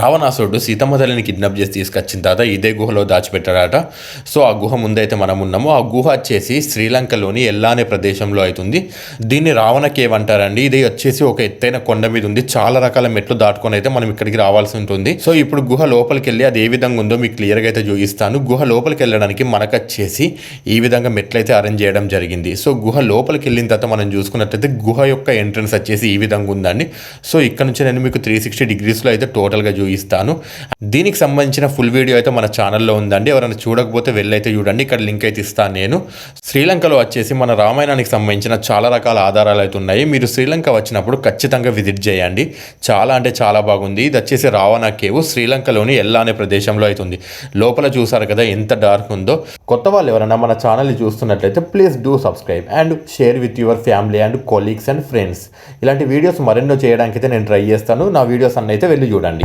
రావణాసురుడు సీతమ్మ తల్లిని కిడ్నాప్ చేసి తీసుకొచ్చిన తర్వాత ఇదే గుహలో దాచిపెట్టాడట సో ఆ గుహ ముందైతే మనం ఉన్నామో. ఆ గుహ వచ్చేసి శ్రీలంకలోని ఎల్లా అనే ప్రదేశంలో అవుతుంది దీన్ని రావణ కేవ్ అంటారండి. ఇది వచ్చేసి ఒక ఎత్తైన కొండ మీద ఉంది. చాలా రకాల మెట్లు దాటుకొని అయితే మనం ఇక్కడికి రావాల్సి ఉంటుంది. సో ఇప్పుడు గుహ లోపలికి వెళ్ళి అది ఏ విధంగా ఉందో మీకు క్లియర్గా అయితే చూపిస్తాను. గుహ లోపలికి వెళ్ళడానికి మనకు వచ్చేసి ఈ విధంగా మెట్లు అయితే అరేంజ్ చేయడం జరిగింది. సో గుహ లోపలికి వెళ్ళిన తర్వాత మనం చూసుకున్నట్లయితే గుహ యొక్క ఎంట్రన్స్ వచ్చేసి ఈ విధంగా ఉందండి. సో ఇక్కడ నుంచి నేను మీకు త్రీ సిక్స్టీ డిగ్రీస్లో అయితే టోటల్గా ఇస్తాను దీనికి సంబంధించిన ఫుల్ వీడియో అయితే మన ఛానల్లో ఉందండి. ఎవరైనా చూడకపోతే వెళ్ళైతే చూడండి. ఇక్కడ లింక్ అయితే ఇస్తాను నేను. శ్రీలంకలో వచ్చేసి మన రామాయణానికి సంబంధించిన చాలా రకాల ఆధారాలు అయితే ఉన్నాయి. మీరు శ్రీలంక వచ్చినప్పుడు ఖచ్చితంగా విజిట్ చేయండి. చాలా అంటే చాలా బాగుంది. ఇది వచ్చేసి రావణ కేవ్ శ్రీలంకలోని ఎల్లా అనే ప్రదేశంలో అవుతుంది లోపల చూసారు కదా ఎంత డార్క్ ఉందో. కొత్త వాళ్ళు ఎవరైనా మన ఛానల్ని చూస్తున్నట్లయితే please do subscribe and share with your family and colleagues and friends ఇలాంటి వీడియోస్ మరెన్నో చేయడానికి అయితే నేను ట్రై చేస్తాను. నా వీడియోస్ అన్నైతే వెళ్ళి చూడండి.